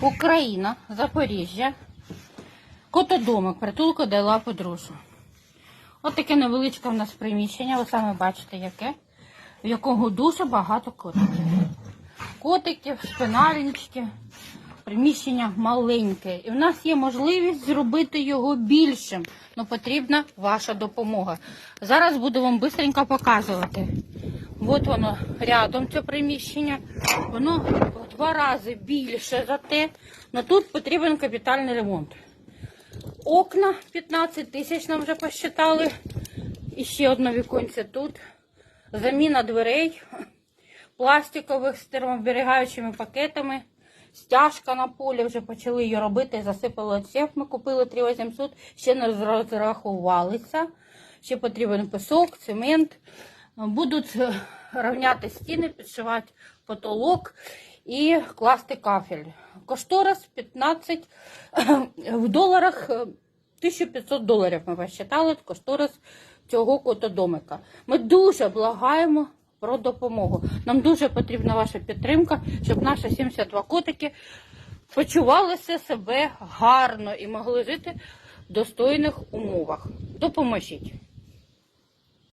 Україна, Запоріжжя. Котодомик, притулку дала подружу. От таке невеличке в нас приміщення, ви самі бачите яке, в якого дуже багато котиків. Котиків, шпинальнички, приміщення маленьке. І в нас є можливість зробити його більшим. але потрібна ваша допомога. Зараз буду вам швидко показувати. От воно рядом це приміщення. Воно в два рази більше за те, але тут потрібен капітальний ремонт. Окна 15 тисяч нам вже посчитали. І ще одне віконце тут. Заміна дверей пластикових з термоберігаючими пакетами. Стяжка на полі вже почали її робити, засипали оцеп. Ми купили 3800, ще не розрахувалися. Ще потрібен пісок, цемент. Будуть рівняти стіни, підшивати потолок і класти кафель. Кошторис 15 в доларах е, 1500 доларів ми посчитали кошторис цього котодомика. Ми дуже благаємо про допомогу. Нам дуже потрібна ваша підтримка, щоб наші 72 котики почувалися себе гарно і могли жити в достойних умовах. Допоможіть.